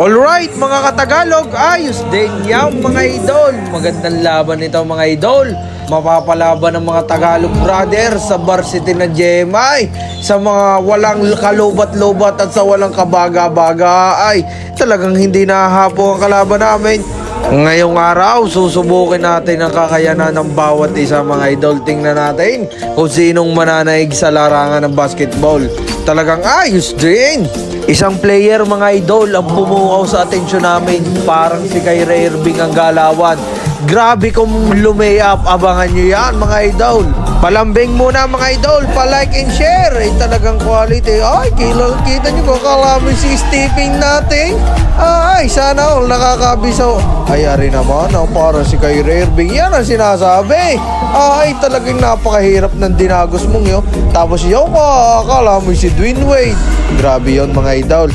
Alright mga katagalog, ayos din yan mga idol. Magandang laban ito mga idol. Mapapalaban ng mga Tagalog brothers sa varsity ng GMI. Sa mga walang kalubat-lubat at sa walang kabaga-baga ay talagang hindi nahahapo ang kalaban namin. Ngayong araw, susubukin natin ang kakayanan ng bawat isa mga idol. Tingnan natin kung sinong mananaig sa larangan ng basketball. Talagang ayos din. Isang player mga idol ang bumuhaw sa atensyon namin. Parang si Kyrie Irving ang galawan. Grabe kung lumayap, abangan nyo yan mga idol. Palambing muna mga idol, pa-like and share. Eh, talagang quality. Ay, kilal, kita nyo ko kalamin si Stephen natin. Ay, sana all nakakabiso. Ay, ari naman, oh, para si Kyrie Irving. Yan ang sinasabi. Ay, talagang napakahirap ng dinagos mong yun. Tapos yun pa, akala mo si Dwayne Wade. Grabe yon mga idol.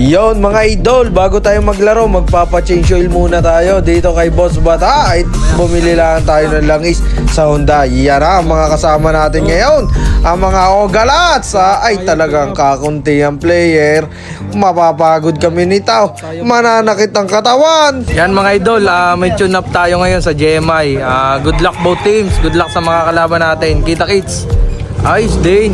Yon mga idol, bago tayo maglaro, magpapa-change oil muna tayo dito kay Boss Bata. Ay, bumili lang tayo ng langis sa Honda. Yan ang mga kasama natin ngayon. Ang mga ogalats, ah, ay talagang kakunti ang player. Mapapagod kami nito. Mananakit ang katawan. Yan mga idol, ah, may tune up tayo ngayon sa GMI. Ah, good luck both teams. Good luck sa mga kalaban natin. Kita kits. Ayos din.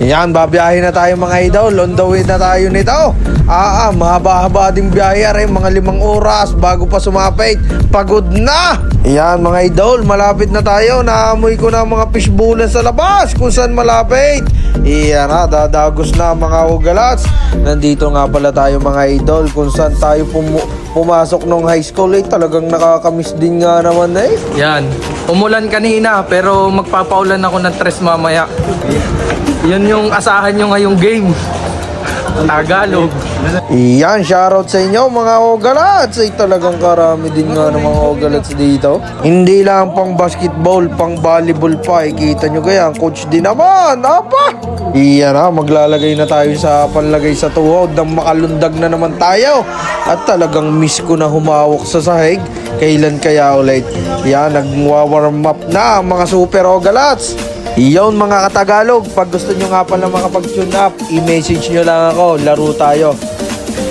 Yan, babiyahe na tayo mga idol. On the way na tayo nito. Ah, ah mahaba-haba din biyahe rin. Mga limang oras bago pa sumapit. Pagod na! Yan mga idol, malapit na tayo. Naamoy ko na mga fishbowlan sa labas kung saan malapit. Iyan na, dadagos na mga ugalats. Nandito nga pala tayo mga idol kung saan tayo pumu- pumasok nung high school. Eh, talagang nakakamiss din nga naman eh. Yan. Umulan kanina pero magpapaulan ako ng tres mamaya. Yun yung asahan nyo ngayong game. Tagalog. Iyan, shoutout sa inyo mga ogalats. Ay talagang karami din nga ng mga ogalats dito. Hindi lang pang basketball, pang volleyball pa. Eh, kita nyo kaya, ang coach din naman. Apa! Iyan na, maglalagay na tayo sa panlagay sa tuhod nang makalundag na naman tayo. At talagang miss ko na humawak sa sahig. Kailan kaya ulit? Yan, nagwa-warm up na ang mga super ogalats. Iyon mga katagalog, pag gusto nyo nga pala makapag-tune up, i-message nyo lang ako, laro tayo.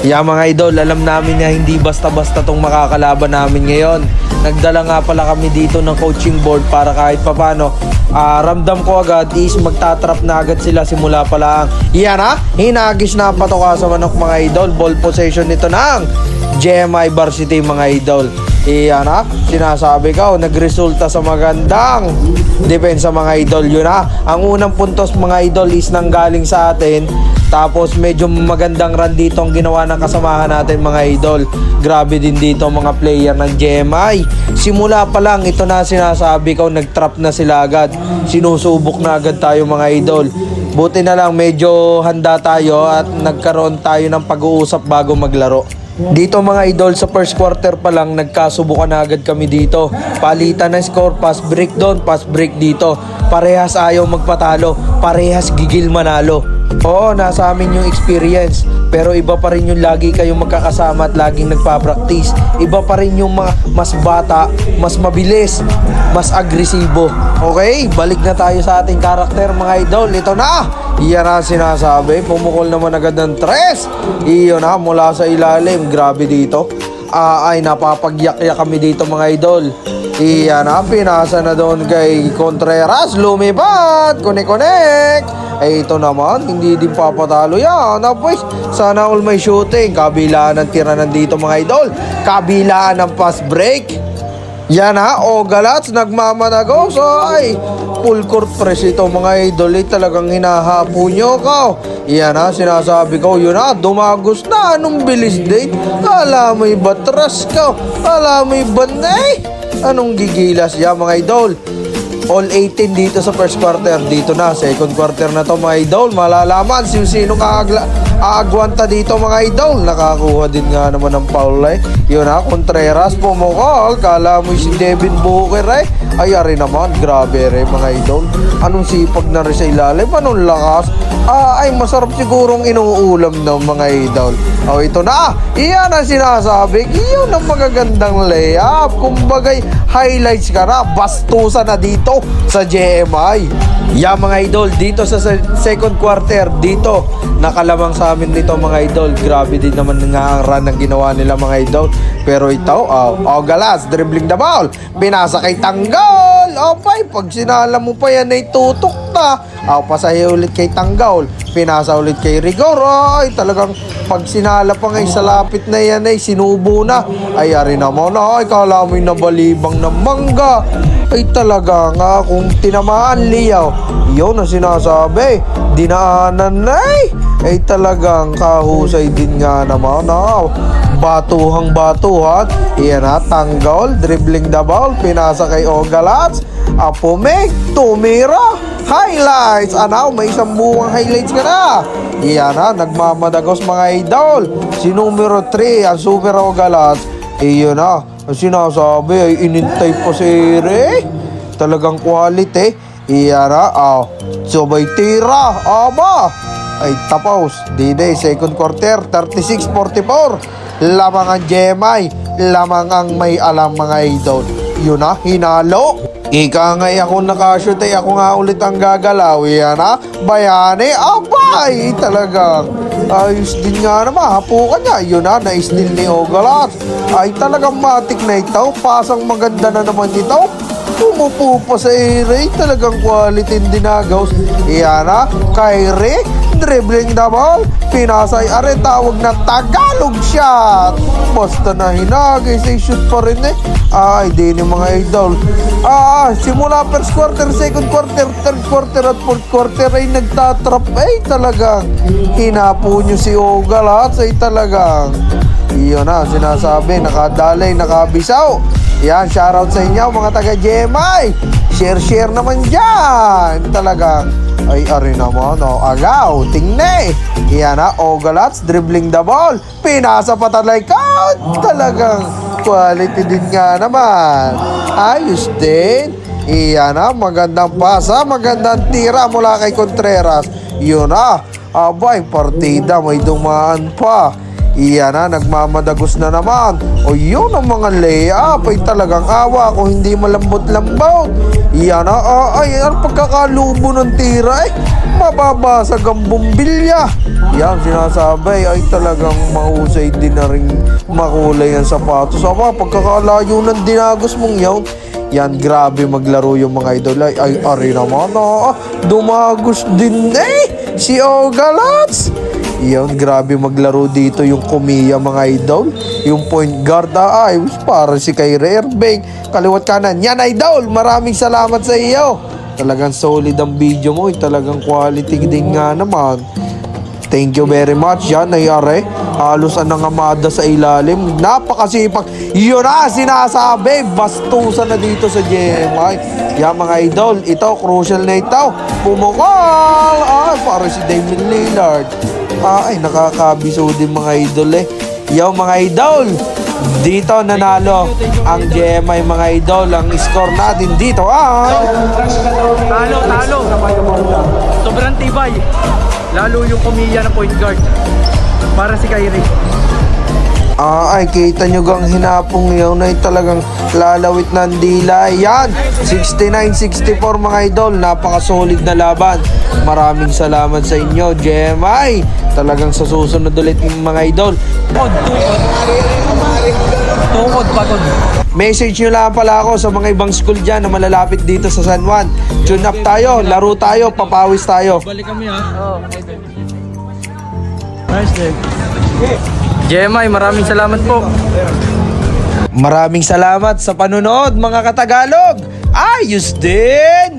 Yeah mga idol, alam namin na hindi basta-basta tong makakalaban namin ngayon. Nagdala nga pala kami dito ng coaching board para kahit papano, ah, ramdam ko agad is magtatrap na agad sila simula pa lang. Yan ha, hinagis na patoka sa manok mga idol. Ball possession nito ng GMI Varsity mga idol. Iyan ha, sinasabi ko, nagresulta sa magandang depensa mga idol. Yun ha, ang unang puntos mga idol is nanggaling sa atin. Tapos medyo magandang run dito ang ginawa ng kasamahan natin mga idol. Grabe din dito mga player ng GMI. Simula pa lang, ito na sinasabi ko, nagtrap na sila agad. Sinusubok na agad tayo mga idol. Buti na lang medyo handa tayo at nagkaroon tayo ng pag-uusap bago maglaro. Dito mga idol sa first quarter pa lang nagkasubukan na agad kami dito. Palitan ng score, pass break doon, pass break dito. Parehas ayaw magpatalo, parehas gigil manalo. Oo, nasa amin yung experience. Pero iba pa rin yung lagi kayong magkakasama at laging nagpa-practice. Iba pa rin yung mga mas bata, mas mabilis, mas agresibo. Okay, balik na tayo sa ating karakter mga idol. Ito na! Iyan na sinasabi. Pumukol naman agad ng tres. Iyon na, mula sa ilalim. Grabe dito. Ah, ay, napapagyak-yak kami dito mga idol. Iyan na, pinasa na doon kay Contreras. Lumipat! Connect-connect! Ay, ito naman, hindi din papatalo yan. Ah, pues, sana all may shooting. Kabilaan ng tira nandito mga idol. Kabilaan ng pass break. Yan ha, o galats, nagmamanagaw. So ay, full court press ito mga idol. Eh, talagang hinahapo nyo ka. Yan ha, sinasabi ko, yun ha, dumagos na. Anong bilis din? Kala mo'y batras ka. Kala mo'y banay. Anong gigilas yan mga idol? All 18 dito sa first quarter. Dito na, second quarter na to mga idol. Malalaman sino sino kaagla aagwanta dito mga idol. Nakakuha din nga naman ng foul eh. Yun ha, Contreras pumukol. Kala mo si Devin Booker eh. Ay, ari naman. Grabe rin mga idol. Anong sipag na rin sa ilalim? Anong lakas? Ah, ay, masarap sigurong inuulam ng mga idol. O, ito na. Iyan ang sinasabi. Iyon ang magagandang layup. Kumbagay, highlights ka na, bastusan na dito sa JMI. Yeah mga idol, dito sa se- second quarter, dito, nakalamang sa amin dito mga idol. Grabe din naman nga ang run ng ginawa nila mga idol. Pero ito, oh, oh galas, dribbling the ball, pinasa kay Tanggol. Oh, pay, pag sinala mo pa yan ay tutok na. Oh, pasahe ulit kay Tanggol, pinasa ulit kay Rigor. Ay, talagang pag sinala pa ngay sa lapit na yan ay sinubo na. Ay, ari naman na, ay, kala mo yung nabalibang ng mangga. Ay, talaga nga, kung tinamaan liyaw, yun ang sinasabi. Dinaanan na eh. Ay, talagang kahusay din nga naman. Oh. Batuhang batuhan. Iyan na, tanggol, dribbling the ball, pinasa kay Ogalats. Apomeg, tumira. Highlights! Ano, may isang buwang highlights ka na. Iyan na, nagmamadagos mga idol. Si numero 3, ang Super Ogalats. Iyon na, ang sinasabi ay inintay pa si Ray. Talagang quality. Iyan na, ah, sabay tira. Aba! Ay tapos, Dine, second quarter, 36-44. Lamang ang Gemay, lamang ang may alam mga idol. Yun na, hinalo. Ika nga eh, ako nakashoot ay ako nga ulit ang gagalaw. Yan na, bayani, abay, talagang. Ayos din nga naman, hapukan niya. Yun na, na-steal ni Ogalat. Ay talagang matik na ito, pasang maganda na naman ito. Pumupo pa sa ere, talagang quality din dinagaws. Iyan na, Kyrie, dribbling the ball, pinasay are tawag na Tagalog shot. Basta na hinagay sa shoot pa rin eh. Ay, di ni mga idol. Ah, simula first quarter, second quarter, third quarter at fourth quarter ay nagtatrap. Ay, talagang hinapo nyo si Oga lahat. Ay, talagang iyon na, sinasabi, nakadalay, nakabisaw. Yan, shoutout sa inyo mga taga GMI. Share-share naman dyan. Talagang, ay, ari naman, oh, agaw, tingne. Yan na, Ogalats, dribbling the ball. Pinasa pa talaga. Talagang, quality din nga naman. Ayos din. Iyan na, magandang pasa, magandang tira mula kay Contreras. Yun na, abay, partida, may dumaan pa. Iyan na, nagmamadagos na naman. O yun ang mga layup ay talagang awa kung hindi malambot-lambot. Iyan na, ah, ay, ang pagkakalubo ng tira eh. Mababasag ang bumbilya. Yan, sinasabi ay talagang mahusay din na rin makulay ang sapatos. Aba, pagkakalayo ng dinagos mong yaw, yan, grabe maglaro yung mga idol. Ay, ay ari naman, ah, dumagos din eh. Si Ogalats. Yan, grabe maglaro dito yung Kumiya mga idol. Yung point guard ah, ay para si Kyrie Irving. Kaliwat kanan. Yan idol, maraming salamat sa iyo. Talagang solid ang video mo. eh. Talagang quality din nga naman. Thank you very much. Yan, nayari. Halos ang nangamada sa ilalim. Napakasipag. Yun na, sinasabi. Bastusan na dito sa GMI. Yan, mga idol. Ito, crucial na ito. Pumukal. Ay, para si Damian Lillard. Ay, nakakabiso din mga idol eh. Yo, mga idol. Dito nanalo ang GMI mga idol. Ang score natin dito ay... Talo, talo. Sobrang tibay. Lalo yung kumiya ng point guard. Para si Kyrie. Ah, ay, kita nyo gang hinapong yun ay talagang lalawit ng dila. Yan, 69-64 mga idol. Napaka-solid na laban. Maraming salamat sa inyo, GMI. Talagang sa susunod ulit yung mga idol. Tukod, tukod. Tukod, pagod. Message nyo lang pala ako sa mga ibang school dyan na malalapit dito sa San Juan. Tune up tayo, laro tayo, papawis tayo. Balik kami ha. Oo. Nice day. Gemay, maraming salamat po. Maraming salamat sa panonood mga katagalog. Ayos din!